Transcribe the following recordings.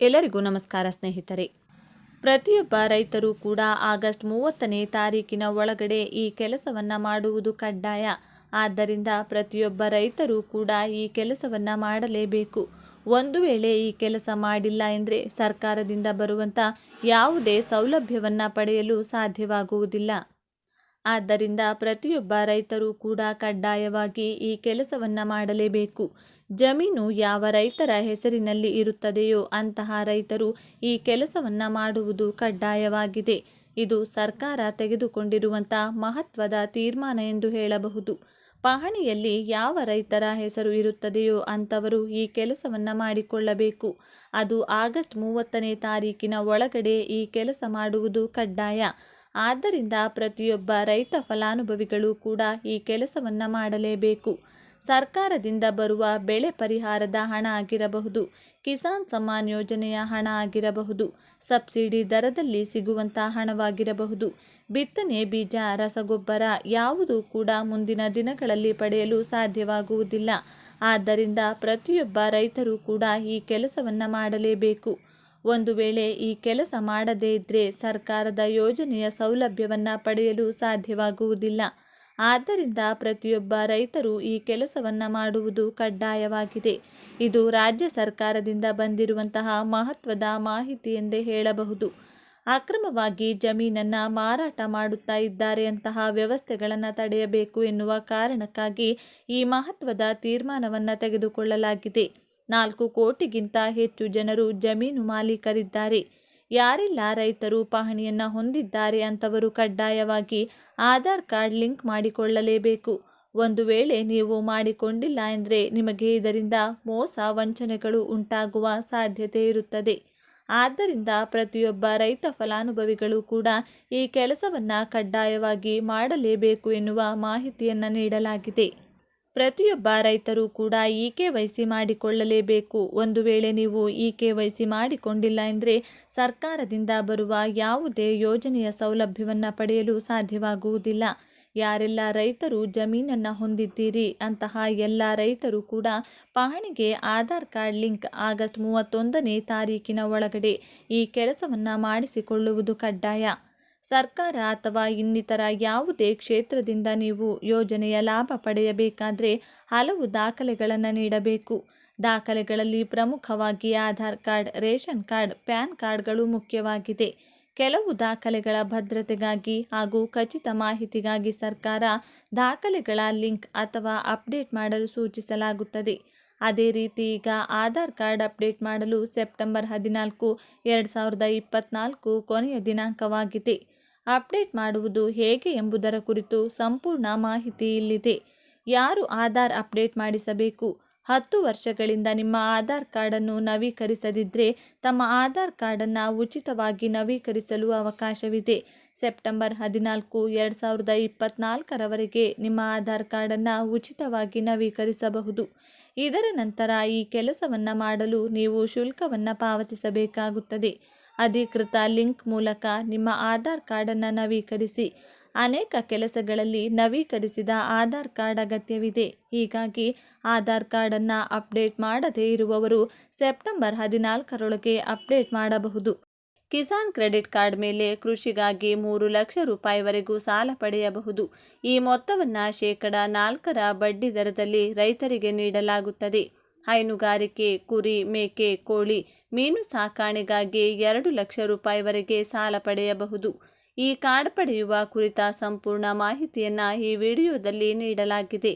ಎಲ್ಲರಿಗೂ ನಮಸ್ಕಾರ ಸ್ನೇಹಿತರೆ. ಪ್ರತಿಯೊಬ್ಬ ರೈತರು ಕೂಡ ಆಗಸ್ಟ್ ಮೂವತ್ತನೇ ತಾರೀಕಿನ ಒಳಗಡೆ ಈ ಕೆಲಸವನ್ನು ಮಾಡುವುದು ಕಡ್ಡಾಯ. ಆದ್ದರಿಂದ ಪ್ರತಿಯೊಬ್ಬ ರೈತರು ಕೂಡ ಈ ಕೆಲಸವನ್ನು ಮಾಡಲೇಬೇಕು. ಒಂದು ವೇಳೆ ಈ ಕೆಲಸ ಮಾಡಿಲ್ಲ ಎಂದರೆ ಸರ್ಕಾರದಿಂದ ಬರುವಂಥ ಯಾವುದೇ ಸೌಲಭ್ಯವನ್ನು ಪಡೆಯಲು ಸಾಧ್ಯವಾಗುವುದಿಲ್ಲ. ಆದ್ದರಿಂದ ಪ್ರತಿಯೊಬ್ಬ ರೈತರು ಕೂಡ ಕಡ್ಡಾಯವಾಗಿ ಈ ಕೆಲಸವನ್ನು ಮಾಡಲೇಬೇಕು. ಜಮೀನು ಯಾವ ರೈತರ ಹೆಸರಿನಲ್ಲಿ ಇರುತ್ತದೆಯೋ ಅಂತಹ ರೈತರು ಈ ಕೆಲಸವನ್ನು ಮಾಡುವುದು ಕಡ್ಡಾಯವಾಗಿದೆ. ಇದು ಸರ್ಕಾರ ತೆಗೆದುಕೊಂಡಿರುವಂಥ ಮಹತ್ವದ ತೀರ್ಮಾನ ಎಂದು ಹೇಳಬಹುದು. ಪಹಣಿಯಲ್ಲಿ ಯಾವ ರೈತರ ಹೆಸರು ಇರುತ್ತದೆಯೋ ಅಂಥವರು ಈ ಕೆಲಸವನ್ನು ಮಾಡಿಕೊಳ್ಳಬೇಕು. ಅದು ಆಗಸ್ಟ್ ಮೂವತ್ತನೇ ತಾರೀಕಿನ ಒಳಗಡೆ ಈ ಕೆಲಸ ಮಾಡುವುದು ಕಡ್ಡಾಯ. ಆದ್ದರಿಂದ ಪ್ರತಿಯೊಬ್ಬ ರೈತ ಫಲಾನುಭವಿಗಳು ಕೂಡ ಈ ಕೆಲಸವನ್ನು ಮಾಡಲೇಬೇಕು. ಸರ್ಕಾರದಿಂದ ಬರುವ ಬೆಳೆ ಪರಿಹಾರದ ಹಣ ಆಗಿರಬಹುದು. ಕಿಸಾನ್ ಸಮ್ಮಾನ್ ಯೋಜನೆಯ ಹಣ ಆಗಿರಬಹುದು. ಸಬ್ಸಿಡಿ ದರದಲ್ಲಿ ಸಿಗುವಂತಹ ಹಣವಾಗಿರಬಹುದು. ಬಿತ್ತನೆ ಬೀಜ, ರಸಗೊಬ್ಬರ ಯಾವುದು ಕೂಡ ಮುಂದಿನ ದಿನಗಳಲ್ಲಿ ಪಡೆಯಲು ಸಾಧ್ಯವಾಗುವುದಿಲ್ಲ. ಆದ್ದರಿಂದ ಪ್ರತಿಯೊಬ್ಬ ರೈತರು ಕೂಡ ಈ ಕೆಲಸವನ್ನು ಮಾಡಲೇಬೇಕು. ಒಂದು ವೇಳೆ ಈ ಕೆಲಸ ಮಾಡದೇ ಇದ್ದರೆ ಸರ್ಕಾರದ ಯೋಜನೆಯ ಸೌಲಭ್ಯವನ್ನು ಪಡೆಯಲು ಸಾಧ್ಯವಾಗುವುದಿಲ್ಲ. ಆದ್ದರಿಂದ ಪ್ರತಿಯೊಬ್ಬ ರೈತರು ಈ ಕೆಲಸವನ್ನು ಮಾಡುವುದು ಕಡ್ಡಾಯವಾಗಿದೆ. ಇದು ರಾಜ್ಯ ಸರ್ಕಾರದಿಂದ ಬಂದಿರುವಂತಹ ಮಹತ್ವದ ಮಾಹಿತಿ ಎಂದೇ ಹೇಳಬಹುದು. ಅಕ್ರಮವಾಗಿ ಜಮೀನನ್ನು ಮಾರಾಟ ಮಾಡುತ್ತಾ ಇದ್ದಾರೆ ಅಂತಹ ವ್ಯವಸ್ಥೆಗಳನ್ನು ತಡೆಯಬೇಕು ಎನ್ನುವ ಕಾರಣಕ್ಕಾಗಿ ಈ ಮಹತ್ವದ ತೀರ್ಮಾನವನ್ನು ತೆಗೆದುಕೊಳ್ಳಲಾಗಿದೆ. ನಾಲ್ಕು ಕೋಟಿಗಿಂತ ಹೆಚ್ಚು ಜನರು ಜಮೀನು ಮಾಲೀಕರಿದ್ದಾರೆ. ಯಾರೆಲ್ಲ ರೈತರು ಪಹಣಿಯನ್ನು ಹೊಂದಿದ್ದಾರೆ ಅಂಥವರು ಕಡ್ಡಾಯವಾಗಿ ಆಧಾರ್ ಕಾರ್ಡ್ ಲಿಂಕ್ ಮಾಡಿಕೊಳ್ಳಲೇಬೇಕು. ಒಂದು ವೇಳೆ ನೀವು ಮಾಡಿಕೊಂಡಿಲ್ಲ ಎಂದರೆ ನಿಮಗೆ ಇದರಿಂದ ಮೋಸ ವಂಚನೆಗಳು ಉಂಟಾಗುವ ಸಾಧ್ಯತೆ ಇರುತ್ತದೆ. ಆದ್ದರಿಂದ ಪ್ರತಿಯೊಬ್ಬ ರೈತ ಫಲಾನುಭವಿಗಳು ಕೂಡ ಈ ಕೆಲಸವನ್ನು ಕಡ್ಡಾಯವಾಗಿ ಮಾಡಲೇಬೇಕು ಎನ್ನುವ ಮಾಹಿತಿಯನ್ನು ನೀಡಲಾಗಿದೆ. ಪ್ರತಿಯೊಬ್ಬ ರೈತರು ಕೂಡ ಇ ಕೆ ವೈ ಮಾಡಿಕೊಳ್ಳಲೇಬೇಕು. ಒಂದು ವೇಳೆ ನೀವು ಇ ಕೆ ವೈ ಮಾಡಿಕೊಂಡಿಲ್ಲ ಎಂದರೆ ಸರ್ಕಾರದಿಂದ ಬರುವ ಯಾವುದೇ ಯೋಜನೆಯ ಸೌಲಭ್ಯವನ್ನು ಪಡೆಯಲು ಸಾಧ್ಯವಾಗುವುದಿಲ್ಲ. ಯಾರೆಲ್ಲ ರೈತರು ಜಮೀನನ್ನು ಹೊಂದಿದ್ದೀರಿ ಅಂತಹ ಎಲ್ಲ ರೈತರು ಕೂಡ ಪಹಣಿಗೆ ಆಧಾರ್ ಕಾರ್ಡ್ ಲಿಂಕ್ ಆಗಸ್ಟ್ ಮೂವತ್ತೊಂದನೇ ತಾರೀಕಿನ ಒಳಗಡೆ ಈ ಕೆಲಸವನ್ನು ಮಾಡಿಸಿಕೊಳ್ಳುವುದು ಕಡ್ಡಾಯ. ಸರ್ಕಾರ ಅಥವಾ ಇನ್ನಿತರ ಯಾವುದೇ ಕ್ಷೇತ್ರದಿಂದ ನೀವು ಯೋಜನೆಯ ಲಾಭ ಪಡೆಯಬೇಕಾದರೆ ಹಲವು ದಾಖಲೆಗಳನ್ನು ನೀಡಬೇಕು. ದಾಖಲೆಗಳಲ್ಲಿ ಪ್ರಮುಖವಾಗಿ Aadhaar card, ration card, PAN ಕಾರ್ಡ್ಗಳು ಮುಖ್ಯವಾಗಿದೆ. ಕೆಲವು ದಾಖಲೆಗಳ ಭದ್ರತೆಗಾಗಿ ಹಾಗೂ ಖಚಿತ ಮಾಹಿತಿಗಾಗಿ ಸರ್ಕಾರ ದಾಖಲೆಗಳ ಲಿಂಕ್ ಅಥವಾ ಅಪ್ಡೇಟ್ ಮಾಡಲು ಸೂಚಿಸಲಾಗುತ್ತದೆ. ಅದೇ ರೀತಿ ಈಗ ಆಧಾರ್ ಕಾರ್ಡ್ ಅಪ್ಡೇಟ್ ಮಾಡಲು ಸೆಪ್ಟೆಂಬರ್ ಹದಿನಾಲ್ಕು, ಎರಡು ಸಾವಿರದ ಇಪ್ಪತ್ತ್ನಾಲ್ಕು ಕೊನೆಯ ದಿನಾಂಕವಾಗಿದೆ. ಅಪ್ಡೇಟ್ ಮಾಡುವುದು ಹೇಗೆ ಎಂಬುದರ ಕುರಿತು ಸಂಪೂರ್ಣ ಮಾಹಿತಿ ಇಲ್ಲಿದೆ. ಯಾರು ಆಧಾರ್ ಅಪ್ಡೇಟ್ ಮಾಡಿಸಬೇಕು? ಹತ್ತು ವರ್ಷಗಳಿಂದ ನಿಮ್ಮ ಆಧಾರ್ ಕಾರ್ಡನ್ನು ನವೀಕರಿಸದಿದ್ದರೆ ತಮ್ಮ ಆಧಾರ್ ಕಾರ್ಡನ್ನು ಉಚಿತವಾಗಿ ನವೀಕರಿಸಲು ಅವಕಾಶವಿದೆ. ಸೆಪ್ಟೆಂಬರ್ ಹದಿನಾಲ್ಕು, ಎರಡು ಸಾವಿರದ ಇಪ್ಪತ್ತ್ನಾಲ್ಕರವರೆಗೆ ನಿಮ್ಮ ಆಧಾರ್ ಕಾರ್ಡನ್ನು ಉಚಿತವಾಗಿ ನವೀಕರಿಸಬಹುದು. ಇದರ ನಂತರ ಈ ಕೆಲಸವನ್ನು ಮಾಡಲು ನೀವು ಶುಲ್ಕವನ್ನು ಪಾವತಿಸಬೇಕಾಗುತ್ತದೆ. ಅಧಿಕೃತ ಲಿಂಕ್ ಮೂಲಕ ನಿಮ್ಮ ಆಧಾರ್ ಕಾರ್ಡನ್ನು ನವೀಕರಿಸಿ. ಅನೇಕ ಕೆಲಸಗಳಲ್ಲಿ ನವೀಕರಿಸಿದ ಆಧಾರ್ ಕಾರ್ಡ್ ಅಗತ್ಯವಿದೆ. ಹೀಗಾಗಿ ಆಧಾರ್ ಕಾರ್ಡನ್ನು ಅಪ್ಡೇಟ್ ಮಾಡದೇ ಇರುವವರು ಸೆಪ್ಟೆಂಬರ್ ಹದಿನಾಲ್ಕರೊಳಗೆ ಅಪ್ಡೇಟ್ ಮಾಡಬಹುದು. ಕಿಸಾನ್ ಕ್ರೆಡಿಟ್ ಕಾರ್ಡ್ ಮೇಲೆ ಕೃಷಿಗಾಗಿ ಮೂರು ಲಕ್ಷ ರೂಪಾಯಿವರೆಗೂ ಸಾಲ ಪಡೆಯಬಹುದು. ಈ ಮೊತ್ತವನ್ನು ಶೇಕಡ ನಾಲ್ಕರ ಬಡ್ಡಿ ದರದಲ್ಲಿ ರೈತರಿಗೆ ನೀಡಲಾಗುತ್ತದೆ. ಹೈನುಗಾರಿಕೆ, ಕುರಿ, ಮೇಕೆ, ಕೋಳಿ ಮೀನು ಸಾಕಾಣೆಗಾಗಿ ಎರಡು ಲಕ್ಷ ರೂಪಾಯಿವರೆಗೆ ಸಾಲ ಪಡೆಯಬಹುದು. ಈ ಕಾರ್ಡ್ ಪಡೆಯುವ ಕುರಿತ ಸಂಪೂರ್ಣ ಮಾಹಿತಿಯನ್ನು ಈ ವಿಡಿಯೋದಲ್ಲಿ ನೀಡಲಾಗಿದೆ.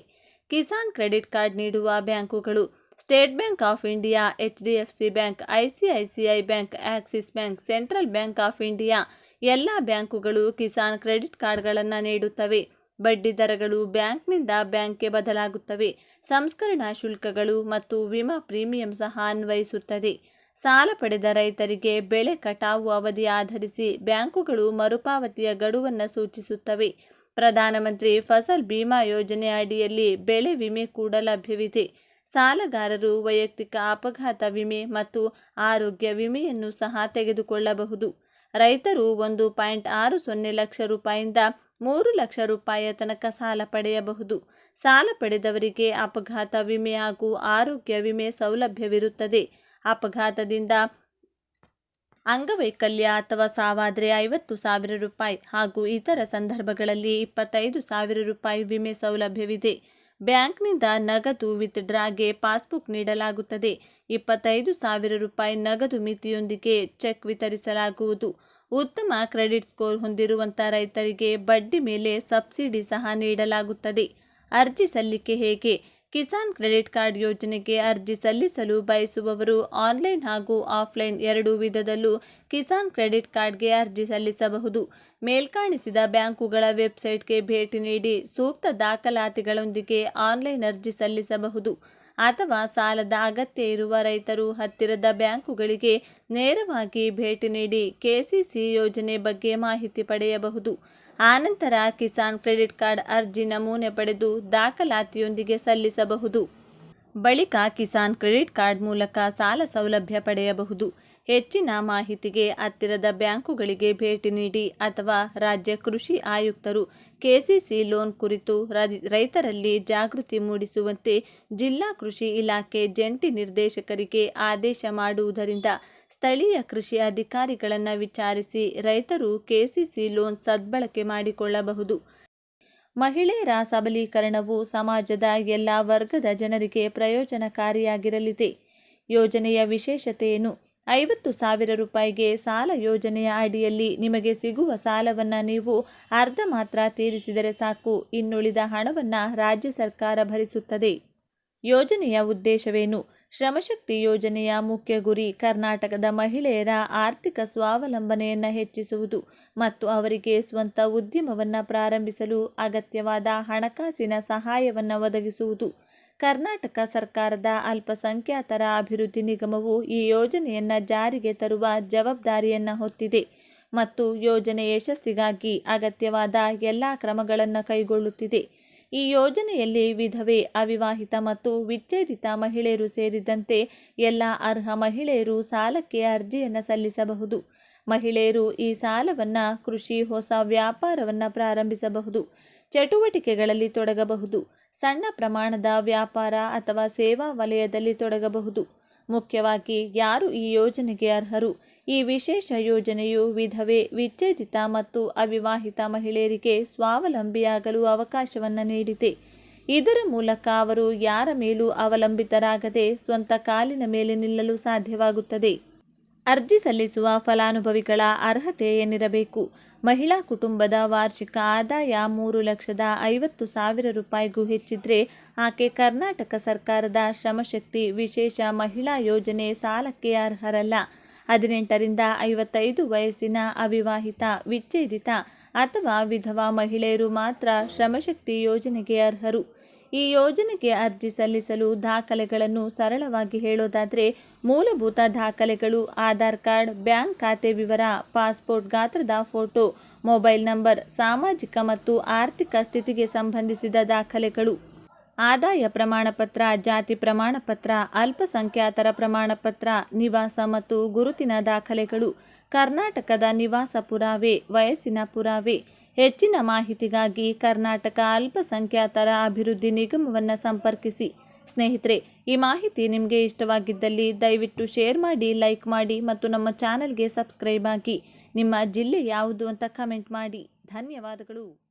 ಕಿಸಾನ್ ಕ್ರೆಡಿಟ್ ಕಾರ್ಡ್ ನೀಡುವ ಬ್ಯಾಂಕುಗಳು State Bank of India, H D F C Bank, I C I C I Bank, Axis Bank, Central Bank of India ಎಲ್ಲ ಬ್ಯಾಂಕುಗಳು ಕಿಸಾನ್ ಕ್ರೆಡಿಟ್ ಕಾರ್ಡ್ಗಳನ್ನು ನೀಡುತ್ತವೆ. ಬಡ್ಡಿ ದರಗಳು ಬ್ಯಾಂಕ್ನಿಂದ ಬ್ಯಾಂಕ್ಗೆ ಬದಲಾಗುತ್ತವೆ. ಸಂಸ್ಕರಣಾ ಶುಲ್ಕಗಳು ಮತ್ತು ವಿಮಾ ಪ್ರೀಮಿಯಂ ಸಹ ಅನ್ವಯಿಸುತ್ತದೆ. ಸಾಲ ಪಡೆದ ರೈತರಿಗೆ ಬೆಳೆ ಕಟಾವು ಅವಧಿ ಆಧರಿಸಿ ಬ್ಯಾಂಕುಗಳು ಮರುಪಾವತಿಯ ಗಡುವನ್ನು ಸೂಚಿಸುತ್ತವೆ. ಪ್ರಧಾನಮಂತ್ರಿ ಫಸಲ್ ಬಿಮಾ ಯೋಜನೆ ಅಡಿಯಲ್ಲಿ ಬೆಳೆ ವಿಮೆ ಕೂಡ ಲಭ್ಯವಿದೆ. ಸಾಲಗಾರರು ವೈಯಕ್ತಿಕ ಅಪಘಾತ ವಿಮೆ ಮತ್ತು ಆರೋಗ್ಯ ವಿಮೆಯನ್ನು ಸಹ ತೆಗೆದುಕೊಳ್ಳಬಹುದು. ರೈತರು ಒಂದು ಪಾಯಿಂಟ್ ಆರು ಸೊನ್ನೆ ಲಕ್ಷ ರೂಪಾಯಿಂದ ಮೂರು ಲಕ್ಷ ರೂಪಾಯಿಯ ತನಕ ಸಾಲ ಪಡೆಯಬಹುದು. ಸಾಲ ಪಡೆದವರಿಗೆ ಅಪಘಾತ ವಿಮೆ ಹಾಗೂ ಆರೋಗ್ಯ ವಿಮೆ ಸೌಲಭ್ಯವಿರುತ್ತದೆ. ಅಪಘಾತದಿಂದ ಅಂಗವೈಕಲ್ಯ ಅಥವಾ ಸಾವಾದರೆ ಐವತ್ತು ಸಾವಿರ ರೂಪಾಯಿ ಹಾಗೂ ಇತರ ಸಂದರ್ಭಗಳಲ್ಲಿ ಇಪ್ಪತ್ತೈದು ಸಾವಿರ ರೂಪಾಯಿ ವಿಮೆ ಸೌಲಭ್ಯವಿದೆ. ಬ್ಯಾಂಕ್ನಿಂದ ನಗದು ವಿತ್ಡ್ರಾಗೆ ಪಾಸ್ಬುಕ್ ನೀಡಲಾಗುತ್ತದೆ. ಇಪ್ಪತ್ತೈದು ಸಾವಿರ ರೂಪಾಯಿ ನಗದು ಮಿತಿಯೊಂದಿಗೆ ಚೆಕ್ ವಿತರಿಸಲಾಗುವುದು. ಉತ್ತಮ ಕ್ರೆಡಿಟ್ ಸ್ಕೋರ್ ಹೊಂದಿರುವಂಥ ರೈತರಿಗೆ ಬಡ್ಡಿ ಮೇಲೆ ಸಬ್ಸಿಡಿ ಸಹ ನೀಡಲಾಗುತ್ತದೆ. ಅರ್ಜಿ ಸಲ್ಲಿಕೆ ಹೇಗೆ? ಕಿಸಾನ್ ಕ್ರೆಡಿಟ್ ಕಾರ್ಡ್ ಯೋಜನೆಗೆ ಅರ್ಜಿ ಸಲ್ಲಿಸಲು ಬಯಸುವವರು ಆನ್ಲೈನ್ ಹಾಗೂ ಆಫ್ಲೈನ್ ಎರಡೂ ವಿಧದಲ್ಲೂ ಕಿಸಾನ್ ಕ್ರೆಡಿಟ್ ಕಾರ್ಡ್ಗೆ ಅರ್ಜಿ ಸಲ್ಲಿಸಬಹುದು. ಮೇಲ್ಕಾಣಿಸಿದ ಬ್ಯಾಂಕುಗಳ ವೆಬ್ಸೈಟ್ಗೆ ಭೇಟಿ ನೀಡಿ ಸೂಕ್ತ ದಾಖಲಾತಿಗಳೊಂದಿಗೆ ಆನ್ಲೈನ್ ಅರ್ಜಿ ಸಲ್ಲಿಸಬಹುದು. ಅಥವಾ ಸಾಲದ ಅಗತ್ಯ ಇರುವ ರೈತರು ಹತ್ತಿರದ ಬ್ಯಾಂಕುಗಳಿಗೆ ನೇರವಾಗಿ ಭೇಟಿ ನೀಡಿ ಕೆಸಿಸಿ ಯೋಜನೆ ಬಗ್ಗೆ ಮಾಹಿತಿ ಪಡೆಯಬಹುದು. ಆನಂತರ ಕಿಸಾನ್ ಕ್ರೆಡಿಟ್ ಕಾರ್ಡ್ ಅರ್ಜಿ ನಮೂನೆ ಪಡೆದು ದಾಖಲಾತಿಯೊಂದಿಗೆ ಸಲ್ಲಿಸಬಹುದು. ಬಳಿಕ ಕಿಸಾನ್ ಕ್ರೆಡಿಟ್ ಕಾರ್ಡ್ ಮೂಲಕ ಸಾಲ ಸೌಲಭ್ಯ ಪಡೆಯಬಹುದು. ಹೆಚ್ಚಿನ ಮಾಹಿತಿಗೆ ಹತ್ತಿರದ ಬ್ಯಾಂಕುಗಳಿಗೆ ಭೇಟಿ ನೀಡಿ ಅಥವಾ ರಾಜ್ಯ ಕೃಷಿ ಆಯುಕ್ತರು ಕೆಸಿಸಿ ಲೋನ್ ಕುರಿತು ರೈತರಲ್ಲಿ ಜಾಗೃತಿ ಮೂಡಿಸುವಂತೆ ಜಿಲ್ಲಾ ಕೃಷಿ ಇಲಾಖೆ ಜಂಟಿ ನಿರ್ದೇಶಕರಿಗೆ ಆದೇಶ ಮಾಡುವುದರಿಂದ ಸ್ಥಳೀಯ ಕೃಷಿ ಅಧಿಕಾರಿಗಳನ್ನು ವಿಚಾರಿಸಿ ರೈತರು ಕೆಸಿಸಿ ಲೋನ್ ಸದ್ಬಳಕೆ ಮಾಡಿಕೊಳ್ಳಬಹುದು. ಮಹಿಳೆಯರ ಸಬಲೀಕರಣವು ಸಮಾಜದ ಎಲ್ಲ ವರ್ಗದ ಜನರಿಗೆ ಪ್ರಯೋಜನಕಾರಿಯಾಗಿರಲಿದೆ. ಯೋಜನೆಯ ವಿಶೇಷತೆಯೇನು ಐವತ್ತು ಸಾವಿರ ರೂಪಾಯಿಗೆ ಸಾಲ ಯೋಜನೆಯ ಅಡಿಯಲ್ಲಿ ನಿಮಗೆ ಸಿಗುವ ಸಾಲವನ್ನು ನೀವು ಅರ್ಧ ಮಾತ್ರ ತೀರಿಸಿದರೆ ಸಾಕು. ಇನ್ನುಳಿದ ಹಣವನ್ನು ರಾಜ್ಯ ಸರ್ಕಾರ ಭರಿಸುತ್ತದೆ. ಯೋಜನೆಯ ಉದ್ದೇಶವೇನು? ಶ್ರಮಶಕ್ತಿ ಯೋಜನೆಯ ಮುಖ್ಯ ಗುರಿ ಕರ್ನಾಟಕದ ಮಹಿಳೆಯರ ಆರ್ಥಿಕ ಸ್ವಾವಲಂಬನೆಯನ್ನು ಹೆಚ್ಚಿಸುವುದು ಮತ್ತು ಅವರಿಗೆ ಸ್ವಂತ ಉದ್ಯಮವನ್ನು ಪ್ರಾರಂಭಿಸಲು ಅಗತ್ಯವಾದ ಹಣಕಾಸಿನ ಸಹಾಯವನ್ನು ಒದಗಿಸುವುದು. ಕರ್ನಾಟಕ ಸರ್ಕಾರದ ಅಲ್ಪಸಂಖ್ಯಾತರ ಅಭಿವೃದ್ಧಿ ನಿಗಮವು ಈ ಯೋಜನೆಯನ್ನು ಜಾರಿಗೆ ತರುವ ಜವಾಬ್ದಾರಿಯನ್ನು ಹೊತ್ತಿದೆ ಮತ್ತು ಯೋಜನೆ ಯಶಸ್ಸಿಗಾಗಿ ಅಗತ್ಯವಾದ ಎಲ್ಲ ಕ್ರಮಗಳನ್ನು ಕೈಗೊಳ್ಳುತ್ತಿದೆ. ಈ ಯೋಜನೆಯಲ್ಲಿ ವಿಧವೆ, ಅವಿವಾಹಿತ ಮತ್ತು ವಿಚ್ಛೇದಿತ ಮಹಿಳೆಯರು ಸೇರಿದಂತೆ ಎಲ್ಲ ಅರ್ಹ ಮಹಿಳೆಯರು ಸಾಲಕ್ಕೆ ಅರ್ಜಿಯನ್ನು ಸಲ್ಲಿಸಬಹುದು. ಮಹಿಳೆಯರು ಈ ಸಾಲವನ್ನು ಕೃಷಿ, ಹೊಸ ವ್ಯಾಪಾರವನ್ನು ಪ್ರಾರಂಭಿಸಬಹುದು, ಚಟುವಟಿಕೆಗಳಲ್ಲಿ ತೊಡಗಬಹುದು. ಸಣ್ಣ ಪ್ರಮಾಣದ ವ್ಯಾಪಾರ ಅಥವಾ ಸೇವಾ ವಲಯದಲ್ಲಿ ತೊಡಗಬಹುದು. ಮುಖ್ಯವಾಗಿ ಯಾರು ಈ ಯೋಜನೆಗೆ ಅರ್ಹರು? ಈ ವಿಶೇಷ ಯೋಜನೆಯು ವಿಧವೆ, ವಿಚ್ಛೇದಿತ ಮತ್ತು ಅವಿವಾಹಿತ ಮಹಿಳೆಯರಿಗೆ ಸ್ವಾವಲಂಬಿಯಾಗಲು ಅವಕಾಶವನ್ನು ನೀಡಿದೆ. ಇದರ ಮೂಲಕ ಅವರು ಯಾರ ಮೇಲೂ ಅವಲಂಬಿತರಾಗದೆ ಸ್ವಂತ ಕಾಲಿನ ಮೇಲೆ ನಿಲ್ಲಲು ಸಾಧ್ಯವಾಗುತ್ತದೆ. ಅರ್ಜಿ ಸಲ್ಲಿಸುವ ಫಲಾನುಭವಿಗಳ ಅರ್ಹತೆ ಏನಿರಬೇಕು? ಮಹಿಳಾ ಕುಟುಂಬದ ವಾರ್ಷಿಕ ಆದಾಯ ಮೂರು ಲಕ್ಷದ ಐವತ್ತು ಸಾವಿರ ರೂಪಾಯಿಗೂ ಹೆಚ್ಚಿದ್ರೆ ಆಕೆ ಕರ್ನಾಟಕ ಸರ್ಕಾರದ ಶ್ರಮಶಕ್ತಿ ವಿಶೇಷ ಮಹಿಳಾ ಯೋಜನೆ ಸಾಲಕ್ಕೆ ಅರ್ಹರಲ್ಲ. ಹದಿನೆಂಟರಿಂದ ಐವತ್ತೈದು ವಯಸ್ಸಿನ ಅವಿವಾಹಿತ, ವಿಚ್ಛೇದಿತ ಅಥವಾ ವಿಧವಾ ಮಹಿಳೆಯರು ಮಾತ್ರ ಶ್ರಮಶಕ್ತಿ ಯೋಜನೆಗೆ ಅರ್ಹರು. ಈ ಯೋಜನೆಗೆ ಅರ್ಜಿ ಸಲ್ಲಿಸಲು ದಾಖಲೆಗಳನ್ನು ಸರಳವಾಗಿ ಹೇಳೋದಾದರೆ ಮೂಲಭೂತ ದಾಖಲೆಗಳು, ಆಧಾರ್ ಕಾರ್ಡ್, ಬ್ಯಾಂಕ್ ಖಾತೆ ವಿವರ, ಪಾಸ್ಪೋರ್ಟ್ ಗಾತ್ರದ ಫೋಟೋ, ಮೊಬೈಲ್ ನಂಬರ್, ಸಾಮಾಜಿಕ ಮತ್ತು ಆರ್ಥಿಕ ಸ್ಥಿತಿಗೆ ಸಂಬಂಧಿಸಿದ ದಾಖಲೆಗಳು. ಆದಾಯ ಪ್ರಮಾಣಪತ್ರ, ಜಾತಿ ಪ್ರಮಾಣಪತ್ರ, ಅಲ್ಪಸಂಖ್ಯಾತರ ಪ್ರಮಾಣಪತ್ರ, ನಿವಾಸ ಮತ್ತು ಗುರುತಿನ ದಾಖಲೆಗಳು, ಕರ್ನಾಟಕದ ನಿವಾಸ ಪುರಾವೆ ವಯಸ್ಸಿನ ಪುರಾವೆ ಹೆಚ್ಚಿನ ಮಾಹಿತಿಗಾಗಿ ಕರ್ನಾಟಕ ಅಲ್ಪಸಂಖ್ಯಾತರ ಅಭಿವೃದ್ಧಿ ನಿಗಮವನ್ನು ಸಂಪರ್ಕಿಸಿ. ಸ್ನೇಹಿತರೆ, ಈ ಮಾಹಿತಿ ನಿಮಗೆ ಇಷ್ಟವಾಗಿದ್ದಲ್ಲಿ ದಯವಿಟ್ಟು ಶೇರ್ ಮಾಡಿ, ಲೈಕ್ ಮಾಡಿ ಮತ್ತು ನಮ್ಮ ಚಾನಲ್ಗೆ ಸಬ್ಸ್ಕ್ರೈಬ್ ಆಗಿ. ನಿಮ್ಮ ಜಿಲ್ಲೆ ಯಾವುದು ಅಂತ ಕಮೆಂಟ್ ಮಾಡಿ. ಧನ್ಯವಾದಗಳು.